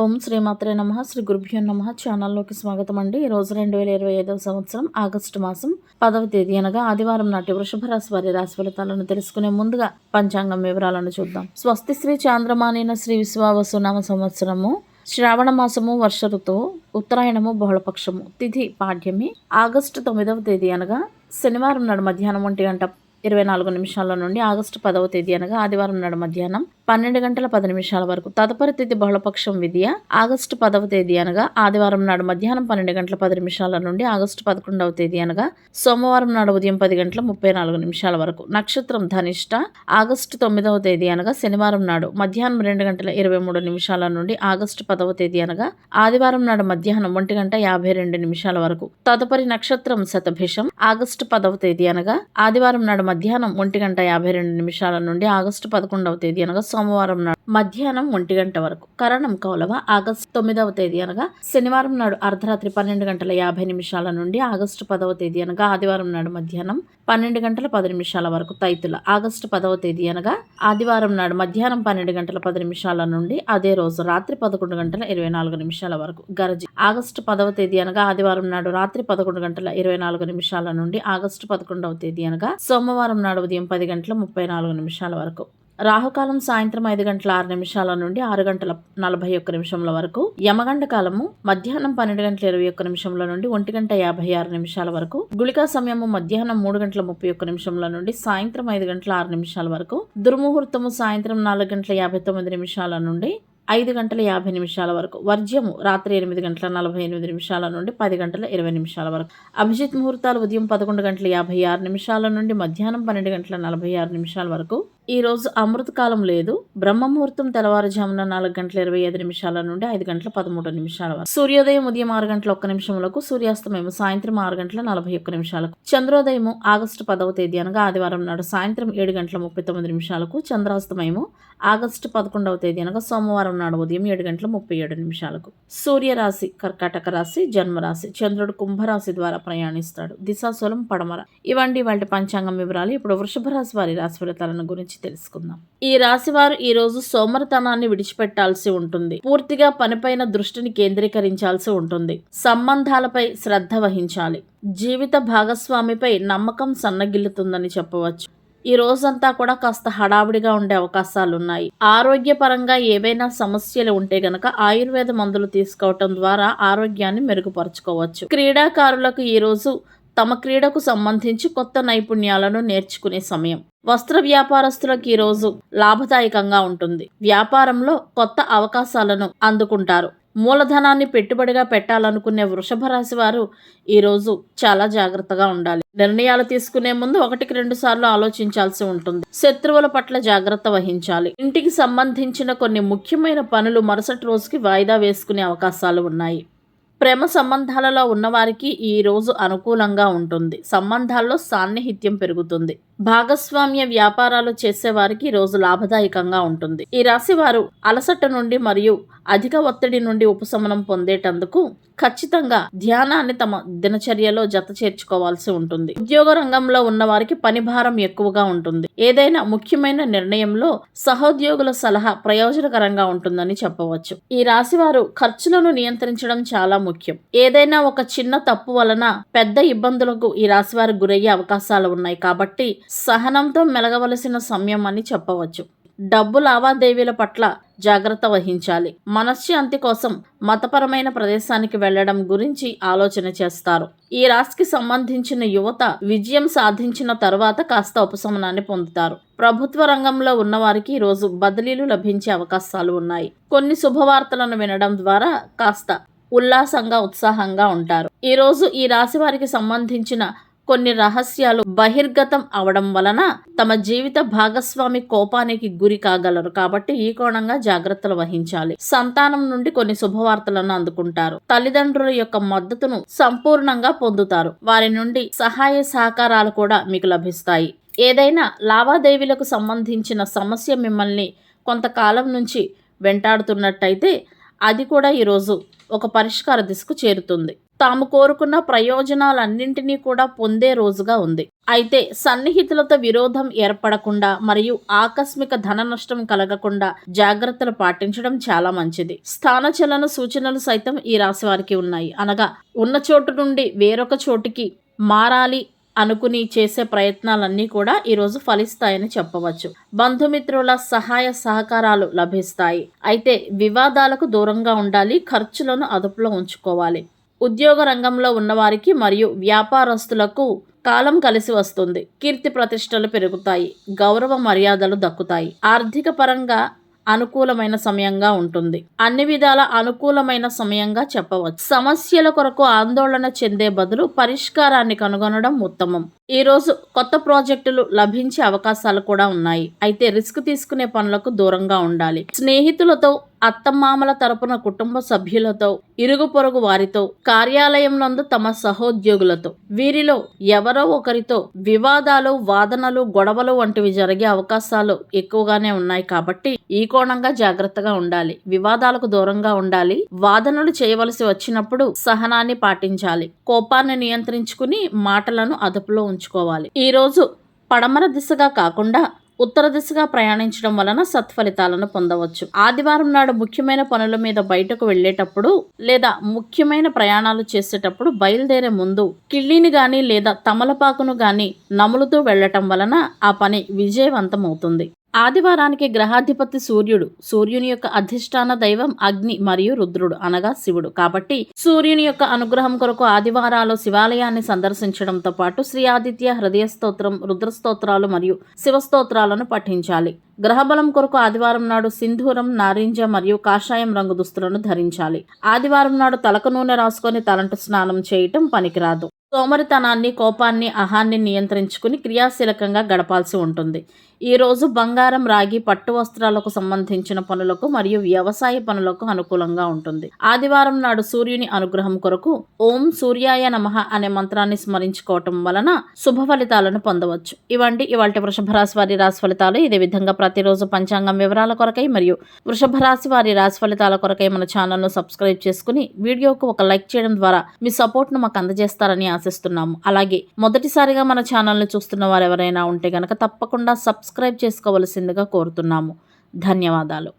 ఓం శ్రీమాత్రే నమ శ్రీ గురుభ్యో నమ. ఛానల్లోకి స్వాగతం అండి. ఈరోజు రోజు రెండు వేల ఇరవై ఐదవ సంవత్సరం ఆగస్టు మాసం పదవ తేదీ అనగా ఆదివారం నాటి వృషభ రాశి వారి రాశి ఫలితాలను తెలుసుకునే ముందుగా పంచాంగం వివరాలను చూద్దాం. స్వస్తి శ్రీ చాంద్రమానైన శ్రీ విశ్వావసు నామ సంవత్సరము శ్రావణ మాసము వర్ష ఋతువు ఉత్తరాయణము బహుళపక్షము. తిథి పాఠ్యమి ఆగస్టు తొమ్మిదవ తేదీ అనగా శనివారం నాడు మధ్యాహ్నం ఒంటి గంట ఇరవై నాలుగు నిమిషాల నుండి ఆగస్టు పదవ తేదీ అనగా ఆదివారం నాడు మధ్యాహ్నం పన్నెండు గంటల పది నిమిషాల వరకు. తదుపరి తేదీ బహుళపక్షం విధియ ఆగస్టు పదవ తేదీ అనగా ఆదివారం నాడు మధ్యాహ్నం పన్నెండు గంటల పది నిమిషాల నుండి ఆగస్టు పదకొండవ తేదీ అనగా సోమవారం నాడు ఉదయం పది గంటల ముప్పై నాలుగు నిమిషాల వరకు. నక్షత్రం ధనిష్ట ఆగస్టు తొమ్మిదవ తేదీ అనగా శనివారం నాడు మధ్యాహ్నం రెండు గంటల ఇరవై మూడు నిమిషాల నుండి ఆగస్టు పదవ తేదీ అనగా ఆదివారం నాడు మధ్యాహ్నం ఒంటి గంట యాభై రెండు నిమిషాల వరకు. తదుపరి నక్షత్రం శతభిషం ఆగస్టు పదవ తేదీ అనగా ఆదివారం నాడు మధ్యాహ్నం ఒంటి గంట యాభై రెండు నిమిషాల నుండి ఆగస్టు పదకొండవ తేదీ అనగా సోమవారం నాడు మధ్యాహ్నం ఒంటి గంట వరకు. కరణం కౌలవ ఆగస్టు తొమ్మిదవ తేదీ అనగా శనివారం నాడు అర్ధరాత్రి పన్నెండు గంటల యాభై నిమిషాల నుండి ఆగస్టు పదవ తేదీ అనగా ఆదివారం నాడు మధ్యాహ్నం పన్నెండు గంటల పది నిమిషాల వరకు తైతుల. ఆగస్టు పదవ తేదీ అనగా ఆదివారం నాడు మధ్యాహ్నం పన్నెండు గంటల పది నిమిషాల నుండి అదే రోజు రాత్రి పదకొండు గంటల ఇరవై నాలుగు నిమిషాల వరకు. గరజి ఆగస్టు పదవ తేదీ అనగా ఆదివారం నాడు రాత్రి పదకొండు గంటల ఇరవై నాలుగు నిమిషాల నుండి ఆగస్టు పదకొండవ తేదీ అనగా సోమవారం నాడు ఉదయం పది గంటల ముప్పై నాలుగు నిమిషాల వరకు రాహుకాలం సాయంత్రం ఐదు గంటల ఆరు నిమిషాల నుండి ఆరు గంటల నలభై ఒక్క నిమిషంల వరకు యమగండ కాలము మధ్యాహ్నం పన్నెండు గంటల ఇరవై ఒక్క నిమిషంల నుండి ఒంటి గంట యాభై ఆరు నిమిషాల వరకు గుళికా సమయము మధ్యాహ్నం మూడు గంటల ముప్పై ఒక్క నిమిషంల నుండి సాయంత్రం ఐదు గంటల ఆరు నిమిషాల వరకు దుర్ముహూర్తము సాయంత్రం నాలుగు గంటల యాభై తొమ్మిది నిమిషాల నుండి ఐదు గంటల యాభై నిమిషాల వరకు. వర్జ్యము రాత్రి ఎనిమిది గంటల నలభై ఎనిమిది నిమిషాల నుండి పది గంటల ఇరవై నిమిషాల వరకు. అభిజిత్ ముహూర్తాలు ఉదయం పదకొండు గంటల యాభై ఆరు నిమిషాల నుండి మధ్యాహ్నం పన్నెండు గంటల నలభై ఆరు నిమిషాల వరకు. ఈరోజు అమృతకాలం లేదు. బ్రహ్మ ముహూర్తం తెల్లవారుజామున నాలుగు గంటల ఇరవై ఐదు నిమిషాల నుండి ఐదు గంటల పదమూడు నిమిషాల వరకు. సూర్యోదయం ఉదయం ఆరు గంటల ఒక్క నిమిషములకు సూర్యాస్తమయం సాయంత్రం ఆరు గంటల నలభై ఒక్క నిమిషాలకు. చంద్రోదయము ఆగస్టు పదవ తేదీ అనగా ఆదివారం నాడు సాయంత్రం ఏడు గంటల ముప్పై తొమ్మిది నిమిషాలకు చంద్రాస్తమయము ఆగస్టు పదకొండవ తేదీ అనగా సోమవారం నాడు ఉదయం ఏడు గంటల ముప్పై ఏడు నిమిషాలకు. సూర్యరాశి కర్కాటక రాశి జన్మరాశి. చంద్రుడు కుంభరాశి ద్వారా ప్రయాణిస్తాడు. దిశాశూలం పడమర. ఇవండి వాటి పంచాంగం వివరాలు. ఇప్పుడు వృషభ రాశి వారి రాశి ఫలితాలను గురించి తెలుసుకుందాం. ఈ రాశి వారు ఈ రోజు సోమరతనాన్ని విడిచిపెట్టాల్సి ఉంటుంది. పూర్తిగా పనిపైన దృష్టిని కేంద్రీకరించాల్సి ఉంటుంది. సంబంధాలపై శ్రద్ధ వహించాలి. జీవిత భాగస్వామిపై నమ్మకం సన్నగిల్లుతుందని చెప్పవచ్చు. ఈ రోజంతా కూడా కాస్త హడావిడిగా ఉండే అవకాశాలు ఉన్నాయి ఆరోగ్యపరంగా ఏవైనా సమస్యలు ఉంటే గనక ఆయుర్వేద మందులు తీసుకోవటం ద్వారా ఆరోగ్యాన్ని మెరుగుపరచుకోవచ్చు. క్రీడాకారులకు ఈ రోజు తమ క్రీడకు సంబంధించి కొత్త నైపుణ్యాలను నేర్చుకునే సమయం. వస్త్ర వ్యాపారస్తులకు ఈరోజు లాభదాయకంగా ఉంటుంది. వ్యాపారంలో కొత్త అవకాశాలను అందుకుంటారు. మూలధనాన్ని పెట్టుబడిగా పెట్టాలనుకునే వృషభ రాశి వారు ఈరోజు చాలా జాగ్రత్తగా ఉండాలి. నిర్ణయాలు తీసుకునే ముందు ఒకటికి రెండు సార్లు ఆలోచించాల్సి ఉంటుంది. శత్రువుల పట్ల జాగ్రత్త వహించాలి. ఇంటికి సంబంధించిన కొన్ని ముఖ్యమైన పనులు మరుసటి రోజుకి వాయిదా వేసుకునే అవకాశాలు ఉన్నాయి. ప్రేమ సంబంధాలలో ఉన్నవారికి ఈ రోజు అనుకూలంగా ఉంటుంది. సంబంధాల్లో సాన్నిహిత్యం పెరుగుతుంది. భాగస్వామ్య వ్యాపారాలు చేసేవారికి రోజు లాభదాయకంగా ఉంటుంది. ఈ రాశి వారు అలసట నుండి మరియు అధిక ఒత్తిడి నుండి ఉపశమనం పొందేటందుకు ఖచ్చితంగా ధ్యానాన్ని తమ దినచర్యలో జత చేర్చుకోవాల్సి ఉంటుంది. ఉద్యోగ రంగంలో ఉన్న వారికి పని భారం ఎక్కువగా ఉంటుంది. ఏదైనా ముఖ్యమైన నిర్ణయంలో సహోద్యోగుల సలహా ప్రయోజనకరంగా ఉంటుందని చెప్పవచ్చు. ఈ రాశి వారు ఖర్చులను నియంత్రించడం చాలా ముఖ్యం. ముఖ్యం. ఏదైనా ఒక చిన్న తప్పు వలన పెద్ద ఇబ్బందులకు ఈ రాశి వారు గురయ్యే అవకాశాలు ఉన్నాయి కాబట్టి సహనంతో మెలగవలసిన సమయం అని చెప్పవచ్చు. డబ్బు లావాదేవీల పట్ల జాగ్రత్త వహించాలి. మనశ్శాంతి కోసం మతపరమైన ప్రదేశానికి వెళ్ళడం గురించి ఆలోచన చేస్తారు. ఈ రాశికి సంబంధించిన యువత విజయం సాధించిన తర్వాత కాస్త ఉపశమనాన్ని పొందుతారు. ప్రభుత్వ రంగంలో ఉన్నవారికి ఈరోజు బదిలీలు లభించే అవకాశాలు ఉన్నాయి. కొన్ని శుభవార్తలను వినడం ద్వారా కాస్త ఉల్లాసంగా ఉత్సాహంగా ఉంటారు. ఈరోజు ఈ రాశి వారికి సంబంధించిన కొన్ని రహస్యాలు బహిర్గతం అవడం వలన తమ జీవిత భాగస్వామి కోపానికి గురి కాగలరు. కాబట్టి ఈ కోణంగా జాగ్రత్తలు వహించాలి. సంతానం నుండి కొన్ని శుభవార్తలను అందుకుంటారు. తల్లిదండ్రుల యొక్క మద్దతును సంపూర్ణంగా పొందుతారు. వారి నుండి సహాయ సహకారాలు కూడా మీకు లభిస్తాయి. ఏదైనా లావాదేవీలకు సంబంధించిన సమస్య మిమ్మల్ని కొంతకాలం నుంచి వెంటాడుతున్నట్టయితే అది కూడా ఈరోజు ఒక పరిష్కార దిశకు చేరుతుంది. తాము కోరుకున్న ప్రయోజనాలన్నింటినీ కూడా పొందే రోజుగా ఉంది. అయితే సన్నిహితులతో విరోధం ఏర్పడకుండా మరియు ఆకస్మిక ధన నష్టం కలగకుండా జాగ్రత్తలు పాటించడం చాలా మంచిది. స్థానచలన సూచనలు సైతం ఈ రాశి వారికి ఉన్నాయి. అనగా ఉన్న చోటు నుండి వేరొక చోటికి మారాలి అనుకుని చేసే ప్రయత్నాలన్నీ కూడా ఈరోజు ఫలిస్తాయని చెప్పవచ్చు. బంధుమిత్రుల సహాయ సహకారాలు లభిస్తాయి. అయితే వివాదాలకు దూరంగా ఉండాలి ఖర్చులను అదుపులో ఉంచుకోవాలి. ఉద్యోగ రంగంలో ఉన్నవారికి మరియు వ్యాపారస్తులకు కాలం కలిసి వస్తుంది. కీర్తి ప్రతిష్టలు పెరుగుతాయి గౌరవ మర్యాదలు దక్కుతాయి. ఆర్థిక పరంగా అనుకూలమైన సమయంగా ఉంటుంది. అన్ని విధాల అనుకూలమైన సమయంగా చెప్పవచ్చు. సమస్యల కొరకు ఆందోళన చెందే బదులు పరిష్కారాన్ని కనుగొనడం ఉత్తమం. ఈరోజు కొత్త ప్రాజెక్టులు లభించే అవకాశాలు కూడా ఉన్నాయి. అయితే రిస్క్ తీసుకునే పనులకు దూరంగా ఉండాలి. స్నేహితులతో అత్తమామల తరపున కుటుంబ సభ్యులతో ఇరుగు పొరుగు వారితో కార్యాలయం నందు తమ సహోద్యోగులతో వీరిలో ఎవరో ఒకరితో వివాదాలు వాదనలు గొడవలు వంటివి జరిగే అవకాశాలు ఎక్కువగానే ఉన్నాయి కాబట్టి ఈ కోణంగా జాగ్రత్తగా ఉండాలి. వివాదాలకు దూరంగా ఉండాలి. వాదనలు చేయవలసి వచ్చినప్పుడు సహనాన్ని పాటించాలి. కోపాన్ని నియంత్రించుకుని మాటలను అదుపులో ఉంచుకోవాలి ఈ రోజు పడమర దిశగా కాకుండా ఉత్తర దిశగా ప్రయాణించడం వలన సత్ఫలితాలను పొందవచ్చు. ఆదివారం నాడు ముఖ్యమైన పనుల మీద బయటకు వెళ్ళేటప్పుడు లేదా ముఖ్యమైన ప్రయాణాలు చేసేటప్పుడు బయలుదేరే ముందు కిళ్ళిని గాని లేదా తమలపాకును గాని నములుతూ వెళ్ళటం వలన ఆ పని విజయవంతమవుతుంది. ఆదివారానికి గ్రహాధిపతి సూర్యుడు. సూర్యుని యొక్క అధిష్టాన దైవం అగ్ని మరియు రుద్రుడు అనగా శివుడు. కాబట్టి సూర్యుని యొక్క అనుగ్రహం కొరకు ఆదివారాలు శివాలయాన్ని సందర్శించడంతో పాటు శ్రీ ఆదిత్య హృదయ స్తోత్రం రుద్ర స్తోత్రాలు మరియు శివ స్తోత్రాలను పఠించాలి. గ్రహబలం కొరకు ఆదివారం నాడు సింధూరం నారింజ మరియు కాషాయం రంగు దుస్తులను ధరించాలి. ఆదివారం నాడు తలకు నూనె రాసుకొని తలంటు స్నానం చేయటం పనికిరాదు. సోమరితనాన్ని కోపాన్ని అహాన్ని నియంత్రించుకుని క్రియాశీలకంగా గడపాల్సి ఉంటుంది. ఈ రోజు బంగారం రాగి పట్టు వస్త్రాలకు సంబంధించిన పనులకు మరియు వ్యవసాయ పనులకు అనుకూలంగా ఉంటుంది. ఆదివారం నాడు సూర్యుని అనుగ్రహం కొరకు ఓం సూర్యాయ నమః అనే మంత్రాన్ని స్మరించుకోవటం వలన శుభ ఫలితాలను పొందవచ్చు. ఇవంటి ఇవాళ వృషభ రాశి వారి రాశి ఫలితాలు. ఇదే విధంగా ప్రతిరోజు పంచాంగం వివరాల కొరకై మరియు వృషభ రాశి వారి రాశి ఫలితాల కొరకై మన ఛానల్ను సబ్స్క్రైబ్ చేసుకుని వీడియోకు ఒక లైక్ చేయడం ద్వారా మీ సపోర్ట్ను మాకు అందజేస్తారని ఆశిస్తున్నాము. అలాగే మొదటిసారిగా మన ఛానల్ని చూస్తున్న వారు ఎవరైనా ఉంటే గనక తప్పకుండా సబ్స్క్రైబ్ చేసుకోవలసిందిగా కోరుతున్నాము. ధన్యవాదాలు.